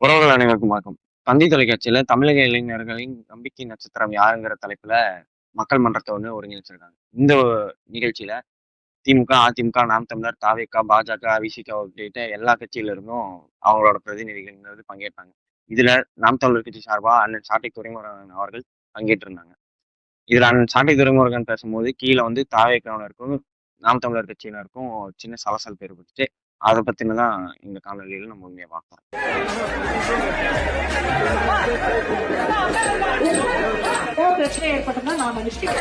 உறவுகள் அனைவருக்கும் வணக்கம். தந்தி தொலைக்காட்சியில தமிழக இளைஞர்களின் நம்பிக்கை நட்சத்திரம் யாருங்கிற தலைப்புல மக்கள் மன்றத்தை ஒன்று ஒருங்கிணைச்சிருக்காங்க. இந்த நிகழ்ச்சியில திமுக, அதிமுக, நாம் தமிழர், தாவேகா, பாஜக, விசிக உள்ளிட்ட எல்லா கட்சியில இருந்தும் அவங்களோட பிரதிநிதிகள் வந்து பங்கேற்றாங்க. இதுல நாம் தமிழர் கட்சி சார்பா அண்ணன் சாட்டை துறைமுருகன் அவர்கள் பங்கேற்றிருந்தாங்க. இதுல அண்ணன் சாட்டை துறைமுருகன் பேசும்போது கீழே வந்து தாவேகாவினருக்கும், நாம் தமிழர் கட்சியினருக்கும் சின்ன சலசலப்பு ஏற்பட்டுச்சு. அதை பத்தின தான் இந்த காணொளியில நம்ம உண்மையா பார்க்கலாம். ஏதோ பிரச்சனை ஏற்பட்டதுன்னா நான் மனுஷன்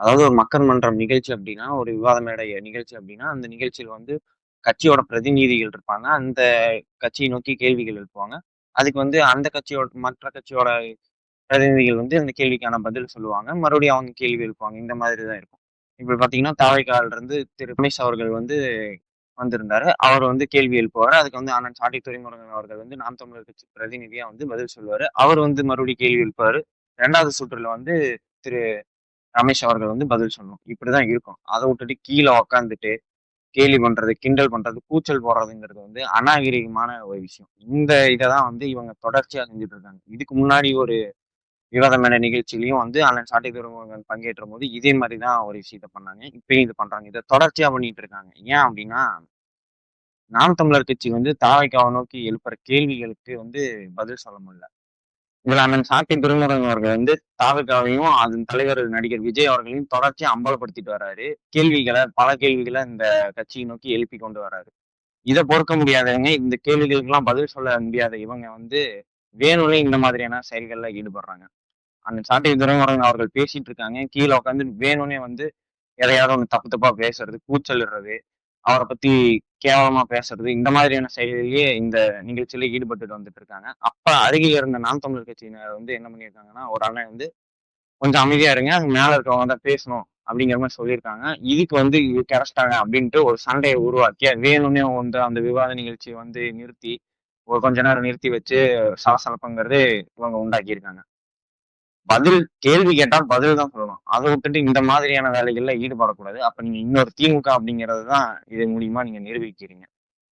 அதாவது ஒரு மக்கள் மன்றம் நிகழ்ச்சி அப்படின்னா, ஒரு விவாத மேடை நிகழ்ச்சி அப்படின்னா, அந்த நிகழ்ச்சியில் வந்து கட்சியோட பிரதிநிதிகள் இருப்பாங்க. அந்த கட்சியை நோக்கி கேள்விகள் எழுப்புவாங்க. அதுக்கு வந்து அந்த கட்சியோட மற்ற கட்சியோட பிரதிநிதிகள் வந்து அந்த கேள்விக்கான பதில் சொல்லுவாங்க. மறுபடியும் அவங்க கேள்வி எழுப்புவாங்க. இந்த மாதிரி தான் இருக்கும். இப்போ பார்த்தீங்கன்னா, தாவேக்கால இருந்து திரு ரமேஷ் அவர்கள் வந்து வந்திருந்தாரு. அவர் வந்து கேள்வி எழுப்புவார் அதுக்கு வந்து அண்ணன் சாட்டி துறைமுருகன் அவர்கள் வந்து நாம் தமிழர் கட்சி பிரதிநிதியா வந்து பதில் சொல்லுவார் அவர் வந்து மறுபடியும் கேள்வி எழுப்புவார் ரெண்டாவது சுற்றுல வந்து திரு ரமேஷ் அவர்கள் வந்து பதில் சொல்லணும். இப்படிதான் இருக்கும். அதை விட்டுட்டு கீழே உக்காந்துட்டு கேலி பண்றது, கிண்டல் பண்றது, கூச்சல் போடுறதுங்கிறது வந்து அநாகரிகமான ஒரு விஷயம். இந்த இதை தான் வந்து இவங்க தொடர்ச்சியா செஞ்சுட்டு இருக்காங்க. இதுக்கு முன்னாடி ஒரு விவாதமான நிகழ்ச்சியிலையும் வந்து அண்ணன் சாட்டை தூரமாக பங்கேற்றும் போது இதே மாதிரி தான் ஒரு விஷயத்த பண்ணாங்க. இப்பயும் இது பண்றாங்க. இதை தொடர்ச்சியா பண்ணிட்டு இருக்காங்க. ஏன் அப்படின்னா, நாம் தமிழர் கட்சி வந்து தாவைக்காவை நோக்கி எழுப்புற கேள்விகளுக்கு வந்து பதில் சொல்ல முடியல. இதுல அண்ணன் சாட்டை துரைமுருகன் அவர்கள் வந்து தாவேக்காவையும், அதன் தலைவர் நடிகர் விஜய் அவர்களையும் தொடர்ச்சி அம்பலப்படுத்திட்டு வர்றாரு. கேள்விகளை பல கேள்விகளை இந்த கட்சியை நோக்கி எழுப்பி கொண்டு வர்றாரு. இதை பொறுக்க முடியாதவங்க, இந்த கேள்விகளுக்கெல்லாம் பதில் சொல்ல முடியாத இவங்க வந்து வேணும்னே இந்த மாதிரியான செயல்களில் ஈடுபடுறாங்க. அண்ணன் சாட்டை துரைமுருகன் அவர்கள் பேசிட்டு இருக்காங்க. கீழே உட்காந்து வேணும்னே வந்து எதையாவது ஒன்று தப்பு தப்பா பேசுறது, கூச்சலிடுறது, அவரை பத்தி கேவலமா பேசுறது, இந்த மாதிரியான செயலிலேயே இந்த நிகழ்ச்சியில ஈடுபட்டுட்டு வந்துட்டு இருக்காங்க. அப்ப அருகில் இருந்த நாம் தமிழர் கட்சியினர் வந்து என்ன பண்ணியிருக்காங்கன்னா, ஒரு அண்ணன் வந்து கொஞ்சம் அமைதியா இருங்க. அங்க மேல இருக்கவங்க தான் பேசணும் அப்படிங்கிற மாதிரி சொல்லியிருக்காங்க. இதுக்கு வந்து கெடச்சிட்டாங்க அப்படின்ட்டு ஒரு சண்டையை உருவாக்கி, வேணும்னே வந்து அந்த விவாத நிகழ்ச்சியை வந்து நிறுத்தி, ஒரு கொஞ்ச நேரம் நிறுத்தி வச்சு சலசலப்புங்கிறது இவங்க உண்டாக்கியிருக்காங்க. பதில் கேள்வி கேட்டால் பதில் தான் அதை விட்டுட்டு இந்த மாதிரியான வேலைகள்ல ஈடுபடக்கூடாது. அப்ப நீங்க இன்னொரு திமுக அப்படிங்கிறது தான் இது மூலியமா நீங்க நிரூபிக்கிறீங்க.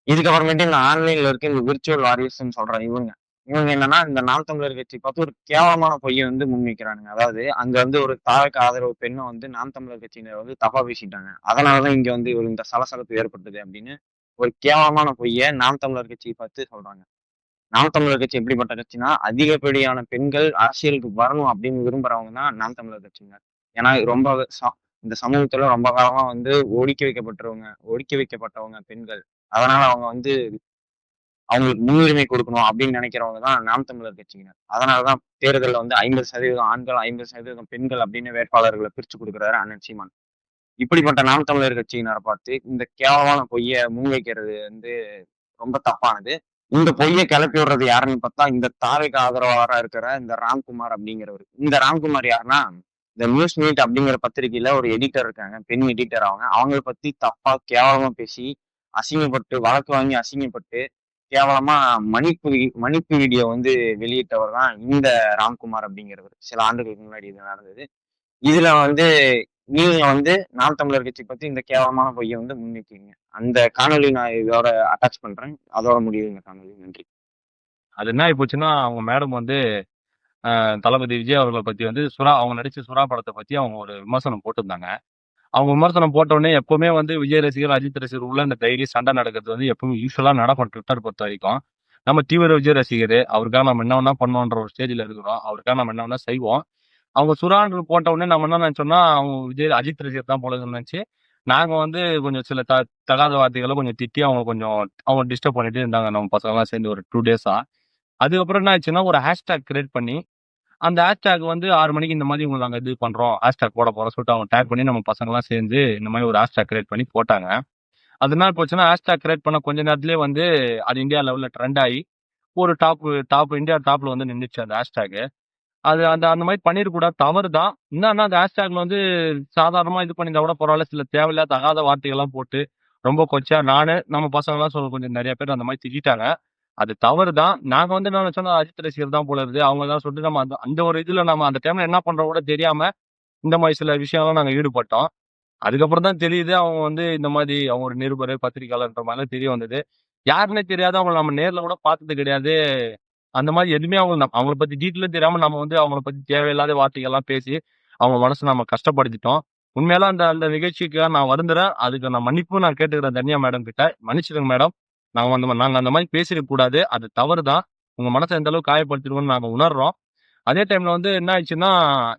இதுக்கப்புறமேட்டு இந்த ஆன்லைன்ல இருக்க இந்த விர்ச்சுவல் வாரியர்ஸ்ன்னு சொல்ற இவங்க. இவங்க என்னன்னா, இந்த நாம் தமிழர் கட்சி பார்த்து ஒரு கேவலமான பொய்யை வந்து முன்வைக்கிறானுங்க. அதாவது அங்க வந்து ஒரு தாவேக்கா ஆதரவு பெண்ணை வந்து நாம் தமிழர் கட்சியினர் வந்து தப்பா பேசிட்டாங்க. அதனாலதான் இங்க வந்து ஒரு இந்த சலசலப்பு ஏற்பட்டது அப்படின்னு ஒரு கேவலமான பொய்யை நாம் தமிழர் கட்சியை பார்த்து சொல்றாங்க. நாம் தமிழர் கட்சி எப்படிப்பட்ட கட்சினா அதிகப்படியான பெண்கள் அரசியலுக்கு வரணும் அப்படின்னு விரும்புறவங்க தான் நாம் தமிழர் கட்சியினர். ஏன்னா ரொம்ப ச இந்த சமூகத்துல ரொம்ப காலமா வந்து ஒடுக்கி வைக்கப்பட்டவங்க ஒடுக்கி வைக்கப்பட்டவங்க பெண்கள். அதனால அவங்க வந்து அவங்களுக்கு முன்னுரிமை கொடுக்கணும் அப்படின்னு நினைக்கிறவங்க தான் நாம் தமிழர் கட்சியினர். அதனாலதான் தான் வந்து 50% ஆண்கள், 50% பெண்கள் அப்படின்னு வேட்பாளர்களை பிரிச்சு கொடுக்குறாரு அண்ணன் சீமான். இப்படிப்பட்ட நாம் தமிழர் கட்சியினரை பார்த்து இந்த கேவலமான பொய்ய முன்வைக்கிறது வந்து ரொம்ப தப்பானது. இந்த பொய்யை கிளப்பி விடுறது யாருன்னு பார்த்தா, இந்த தாவேக்கா ஆதரவாளரா இருக்கிற இந்த ராம்குமார் அப்படிங்கிறவர் இந்த ராம்குமார் யாருன்னா, இந்த நியூஸ் மீட் அப்படிங்கிற பத்திரிகையில ஒரு எடிட்டர் இருக்காங்க. பெண் எடிட்டர் அவங்க. அவங்கள பத்தி தப்பா கேவலமா பேசி, அசிங்கப்பட்டு, வழக்கு வாங்கி அசிங்கப்பட்டு, கேவலமா மணிப்பு மணிப்பு வீடியோ வந்து வெளியிட்டவர் தான் இந்த ராம்குமார் அப்படிங்கிறவர் சில ஆண்டுகளுக்கு முன்னாடி இது நடந்தது. இதுல வந்து நீங்க வந்து நாம் தமிழர் கட்சி பத்தி இந்த கேவலமான பொய்ய வந்து முன்வைக்கிறீங்க. அந்த காணொலி நான் இதோட அட்டாச் பண்றேன். அதோட முடியுது இந்த காணொலி நன்றி. அது என்ன ஆகி போச்சுன்னா, அவங்க மேடம் வந்து தளபதி விஜய் அவர்களை பத்தி வந்து சுறா அவங்க நடிச்ச சுறா படத்தை பத்தி அவங்க ஒரு விமர்சனம் போட்டிருந்தாங்க. அவங்க விமர்சனம் போட்டவுடனே எப்பவுமே வந்து விஜய் ரசிகர், அஜித் ரசிகர் உள்ள இந்த டைரி சண்டை நடக்கிறது வந்து எப்பவுமே யூஸ்வலாக நடக்கும் ட்விட்டர் பொறுத்த வரைக்கும். நம்ம தீவிர விஜய் ரசிகர் அவருக்காக நம்ம என்ன வேணா பண்ணோன்ற ஒரு ஸ்டேஜ்ல இருக்கிறோம். அவருக்காக நம்ம என்ன வேணா செய்வோம். அவங்க சுறான்னு போட்ட உடனே நம்ம என்ன நினைச்சோம்னா, அவங்க விஜய் அஜித் ரசிகர் தான் போல நினச்சி நினைச்சு, நாங்க வந்து கொஞ்சம் சில த தகாத வார்த்தைகளை கொஞ்சம் திட்டி அவங்க கொஞ்சம் அவங்க டிஸ்டர்ப் பண்ணிட்டு இருந்தாங்க நம்ம பசங்களாம் சேர்ந்து ஒரு டூ டேஸா. அதுக்கப்புறம் என்ன ஆச்சுன்னா, ஒரு ஹேஷ்டேக் கிரியேட் பண்ணி, அந்த ஹேஷ்டேக் வந்து ஆறு மணிக்கு இந்த மாதிரி உங்களை நாங்கள் இது பண்ணுறோம் ஹேஷ்டேக் போட போகிறோம் சொல்லிட்டு அவங்க டேக் பண்ணி நம்ம பசங்கலாம் சேர்ந்து இந்த மாதிரி ஒரு ஹேஷ்டேக் கிரியேட் பண்ணி போட்டாங்க. அது என்ன போச்சுன்னா, ஹேஷ்டேக் கிரியேட் பண்ண கொஞ்ச நேரத்திலேயே வந்து அது இந்தியா லெவலில் ட்ரெண்ட் ஆகி ஒரு டாப் டாப் இந்தியா டாப்ல வந்து நின்றுச்சு அந்த ஹேஷ்டேக்கு அது அந்த அந்த மாதிரி பண்ணியிருக்கக்கூடாது. தவறு தான். என்னன்னா அந்த ஹேஷ்டேக்ல வந்து சாதாரணமாக இது பண்ணியிருந்தா கூட பரவாயில்ல சில தேவையில்லாத தகாத வார்த்தைகள்லாம் போட்டு, ரொம்ப கொச்சா நானு நம்ம பசங்கலாம் சொல்ல கொஞ்சம் நிறைய பேர் அந்த மாதிரி திட்டாங்க அது தவறு தான் நாங்க வந்து என்ன நினைச்சோம்னா அஜித் ரசிகர் தான் போல அவங்க தான் சொல்லிட்டு நம்ம அந்த அந்த ஒரு இதுல நம்ம அந்த டைம்ல என்ன பண்றோம் கூட தெரியாம இந்த மாதிரி சில விஷயம்லாம் நாங்க ஈடுபட்டோம். அதுக்கப்புறம் தான் தெரியுது அவங்க வந்து இந்த மாதிரி அவங்க ஒரு நிருபர் பத்திரிகையாளர்ன்ற மாதிரிலாம் தெரிய வந்தது. யாருன்னே தெரியாது அவங்கள நம்ம நேர்ல கூட பார்த்தது கிடையாது. அந்த மாதிரி எதுவுமே அவங்க நம்ம- அவங்கள பத்தி டீட்டெயிலும் தெரியாம நம்ம வந்து அவங்கள பத்தி தேவையில்லாத வார்த்தைகள்லாம் பேசி அவங்க மனசை நம்ம கஷ்டப்படுத்திட்டோம். உண்மையெல்லாம் அந்த அந்த நிகழ்ச்சிக்கு நான் வருந்துறேன். அதுக்கு நான் மன்னிப்பும் நான் கேட்டுக்கிறேன் தனியா மேடம் கிட்ட. மன்னிச்சிடுங்க மேடம். நாங்கள் அந்த நாங்கள் அந்த மாதிரி பேசிட கூடாது. அது தவறு தான் உங்கள் மனசை எந்த அளவுக்கு காயப்படுத்திடுவோம்னு நாங்கள் உணர்றோம். அதே டைமில் வந்து என்ன ஆயிடுச்சுன்னா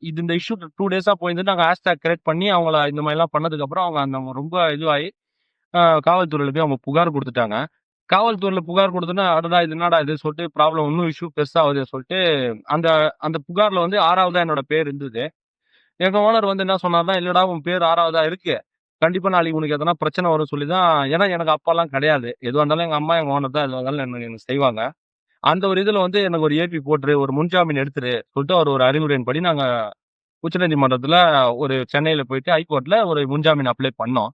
இது இந்த இஷ்யூ டூ டேஸாக போயிருந்து நாங்கள் ஹேஷ்டாக் கிரியேட் பண்ணி அவங்கள இந்த மாதிரிலாம் பண்ணதுக்கப்புறம் அவங்க அந்த அவங்க ரொம்ப இதுவாகி காவல்துறையில் போய் அவங்க புகார் கொடுத்துட்டாங்க. காவல்துறையில் புகார் கொடுத்தோன்னா அடடா இது என்னடா இது சொல்லிட்டு ப்ராப்ளம் இன்னும் இஷ்யூ பெருசாகுது சொல்லிட்டு அந்த அந்த புகாரில் வந்து ஆறாவதா என்னோட பேர் இருந்தது. எங்கள் ஓனர் வந்து என்ன சொன்னார்னா இல்லைடா உன் பேர் ஆறாவதா இருக்கு. கண்டிப்பா நாளைக்கு உனக்கு எதனா பிரச்சனை வரும் சொல்லி தான் ஏன்னா எனக்கு அப்பாலாம் கிடையாது. எதுவாக இருந்தாலும் எங்க அம்மா எங்க ஓனர் தான் எதுவாக இருந்தாலும் எனக்கு எனக்கு செய்வாங்க. அந்த ஒரு இதுல வந்து எனக்கு ஒரு ஏபி போட்டுரு ஒரு முன்ஜாமீன் எடுத்துரு சொல்லிட்டு அவர் ஒரு அறிவுரையின் படி நாங்க உச்சநீதிமன்றத்துல ஒரு சென்னையில போயிட்டு ஹைகோர்ட்ல ஒரு முன்ஜாமீன் அப்ளை பண்ணோம்.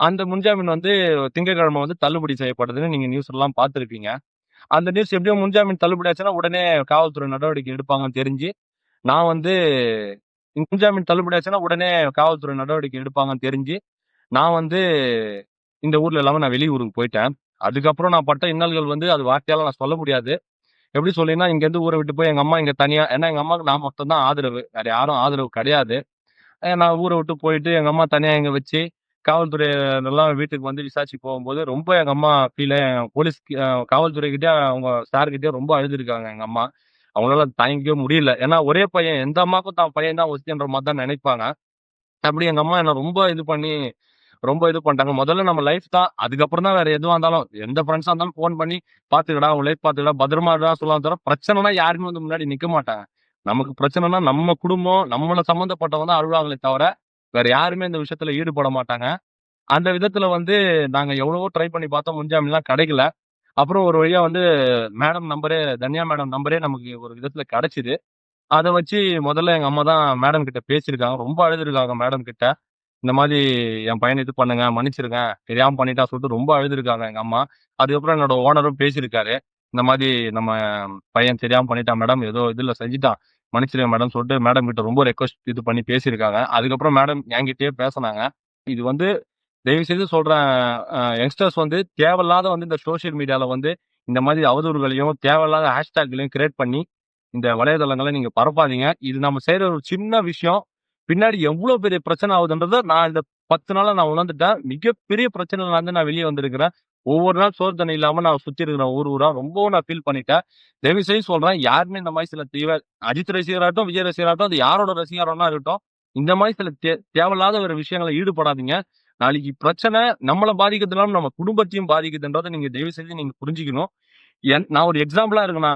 அந்த முன்ஜாமீன் வந்து திங்கட்கிழமை வந்து தள்ளுபடி செய்யப்படுதுன்னு நீங்க நியூஸ் எல்லாம் பார்த்துருப்பீங்க. அந்த நியூஸ் எப்படியோ முன்ஜாமீன் தள்ளுபடி ஆச்சுன்னா உடனே காவல்துறை நடவடிக்கை எடுப்பாங்கன்னு தெரிஞ்சு நான் வந்து முன்ஜாமீன் தள்ளுபடி ஆச்சுன்னா உடனே காவல்துறை நடவடிக்கை எடுப்பாங்கன்னு தெரிஞ்சு நான் வந்து இந்த ஊர்ல இல்லாம நான் வெளியூருக்கு போயிட்டேன். அதுக்கப்புறம் நான் பட்ட இன்னல்கள் வந்து அது வார்த்தையால நான் சொல்ல முடியாது. எப்படி சொல்லினா இங்க இருந்து ஊரை விட்டு போய் எங்க அம்மா இங்க தனியா ஏன்னா எங்க அம்மாவுக்கு நான் மொத்தம் தான் ஆதரவு. வேற யாரும் ஆதரவு கிடையாது. நான் ஊரை விட்டு போயிட்டு எங்க அம்மா தனியா எங்க வச்சு காவல்துறை வீட்டுக்கு வந்து விசாரிச்சு போகும்போது ரொம்ப எங்க அம்மா ஃபீல் போலீஸ் காவல்துறை கிட்டே அவங்க சார் ரொம்ப அழுதுருக்காங்க எங்க அம்மா. அவங்களால தாங்கிக்கவே முடியல. ஏன்னா ஒரே பையன் எந்த அம்மாக்கும் தான் பையன் தான் ஒஸ்தின்ற மாதிரி தான் நினைப்பாங்க. அப்படி எங்க அம்மா என்ன ரொம்ப இது பண்ணி ரொம்ப இது பண்ணிட்டாங்க. முதல்ல நம்ம லைஃப் தான். அதுக்கப்புறம் தான் வேற எதுவாக இருந்தாலும் எந்த ஃப்ரெண்ட்ஸாக இருந்தாலும் ஃபோன் பண்ணி பார்த்துக்கடா உன் லைஃப் பார்த்துக்கடா பத்திரமா இருடா சொல்லலாம் தவிர பிரச்சனைனா யாருமே வந்து முன்னாடி நிற்க மாட்டாங்க. நமக்கு பிரச்சனைனா நம்ம குடும்பம் நம்மளை சம்மந்தப்பட்டவங்க தான் அழுவாங்களே தவிர வேற யாருமே இந்த விஷயத்துல ஈடுபட மாட்டாங்க. அந்த விதத்துல வந்து நாங்க எவ்வளவோ ட்ரை பண்ணி பார்த்தோம். முன்ஜாமீன்லாம் கிடைக்கல. அப்புறம் ஒரு வழியா வந்து மேடம் நம்பரே தன்யா மேடம் நம்பரே நமக்கு ஒரு விதத்துல கிடைச்சிது. அதை வச்சு முதல்ல எங்க அம்மா தான் மேடம் கிட்ட பேசியிருக்காங்க. ரொம்ப அழுதுருக்காங்க மேடம் கிட்ட. இந்த மாதிரி என் பையனை இது பண்ணுங்க மன்னிச்சிருங்க தெரியாம பண்ணிட்டா சொல்லிட்டு ரொம்ப அழுதுருக்காங்க எங்க அம்மா. அதுக்கப்புறம் என்னோட ஓனரும் பேசியிருக்காரு. இந்த மாதிரி நம்ம பையன் தெரியாம பண்ணிட்டான் மேடம் ஏதோ இதுல செஞ்சுட்டான் மன்னிச்சிருங்க மேடம் சொல்லிட்டு மேடம் கிட்ட ரொம்ப ரெக்வஸ்ட் இது பண்ணி பேசியிருக்காங்க. அதுக்கப்புறம் மேடம் என்கிட்டயே பேசினாங்க. இது வந்து தயவு செய்து சொல்றேன் யங்ஸ்டர்ஸ் வந்து தேவையில்லாத வந்து இந்த சோஷியல் மீடியால வந்து இந்த மாதிரி அவதூறுகளையும் தேவையில்லாத ஹேஷ்டேக்களையும் கிரியேட் பண்ணி இந்த வலைதளங்களை நீங்க பரப்பாதீங்க. இது நம்ம செய்யற ஒரு சின்ன விஷயம். பின்னாடி எவ்வளவு பெரிய பிரச்சனை ஆகுதுன்றத நான் இந்த பத்து நாளா நான் உணர்ந்துட்டேன். மிகப்பெரிய பிரச்சனைல வந்து நான் வெளியே வந்திருக்கிறேன். ஒவ்வொரு நாள் சோறு தண்ணி இல்லாம நான் சுத்தி இருக்கிறேன் ஊர் ஊரா. ரொம்பவும் நான் ஃபீல் பண்ணிட்டேன். தயவு செய்து சொல்றேன் யாருமே இந்த மாதிரி சில தீவிர அஜித் ரசிகராகட்டும் விஜய் ரசிகராகட்டும் அது யாரோட ரசிகரானா இருக்கட்டும் இந்த மாதிரி சில தே தேவையில்லாத ஒரு விஷயங்களை ஈடுபடாதீங்க. நாளைக்கு பிரச்சனை நம்மளை பாதிக்கிறதுனால நம்ம குடும்பத்தையும் பாதிக்குதுன்றதை நீங்க தயவு செய்து நீங்க புரிஞ்சுக்கணும். என்- நான் ஒரு எக்ஸாம்பிளா இருக்கேன்